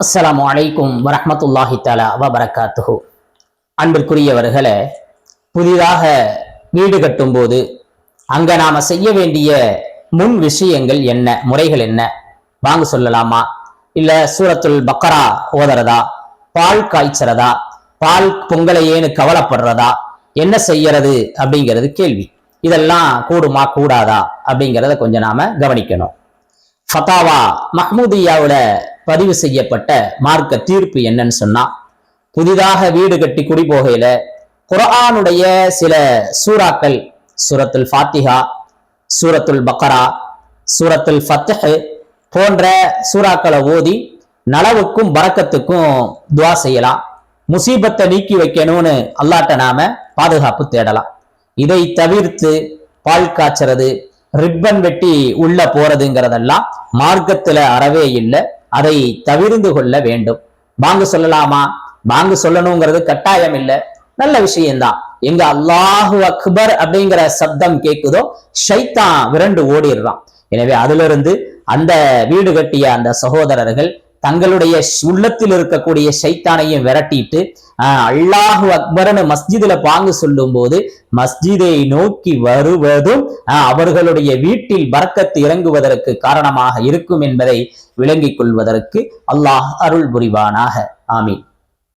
அஸ்லாம் வலைக்கும் வரமத்துல்லாஹி தஆலா வபரகாத்துஹு. அன்பிற்குரியவர்களே புதிதாக வீடு கட்டும்போது அங்க நாம செய்ய வேண்டிய முன் விஷயங்கள் என்ன முறைகள் என்ன? வாங்க சொல்லலாமா? இல்ல சூரத்துல் பக்கரா ஓதுறதா? பால் காய்ச்சறதா? பால் பொங்கலையேன்னு கவலைப்படுறதா? என்ன செய்யறது அப்படிங்கிறது கேள்வி. இதெல்லாம் கூடுமா கூடாதா அப்படிங்கிறத கொஞ்சம் நாம கவனிக்கணும். ஃபத்தாவா மஹ்மூதியாவோட பதிவு செய்யப்பட்ட மார்க்க தீர்ப்பு என்னன்னு சொன்னா புதிதாக வீடு கட்டி குடி போகையில குரானுடைய சில சூறாக்கள் சூரத்துல் ஃபாத்திஹா சூரத்துல் பக்கரா சூரத்துல் ஃபத்தஹ் போன்ற சூறாக்களை ஓதி நலவுக்கும் பறக்கத்துக்கும் துவா செய்யலாம். முசீபத்தை நீக்கி வைக்கணும்னு அல்லாட்ட நாம பாதுகாப்பு தேடலாம். இதை தவிர்த்து பால் காய்ச்சறது ரிப்பன் வெட்டி உள்ள போறதுங்கிறதெல்லாம் மார்க்கத்துல அறவே இல்லை. அதை தவிர்ந்து கொள்ள வேண்டும். பாங்கு சொல்லலாமா? பாங்கு சொல்லணுங்கிறது கட்டாயம் இல்லை. நல்ல விஷயம்தான். எங்க அல்லாஹு அக்பர் அப்படிங்கிற சப்தம் கேக்குதோ ஷைத்தான் விரண்டு ஓடிடுறான். எனவே அதுல இருந்து அந்த வீடு கட்டிய அந்த சகோதரர்கள் தங்களுடைய உள்ளத்தில் இருக்கக்கூடிய சைத்தானையும் விரட்டிட்டு அல்லாஹு அக்பர்னு மஸ்ஜிதுல பாங்கு சொல்லும் போது மஸ்ஜிதை நோக்கி வருவதும் ஆஹ், அவர்களுடைய வீட்டில் பறக்கத்து இறங்குவதற்கு காரணமாக இருக்கும் என்பதை விளங்கிக் கொள்வதற்கு அல்லாஹ் அருள் புரிவானாக. ஆமீன்.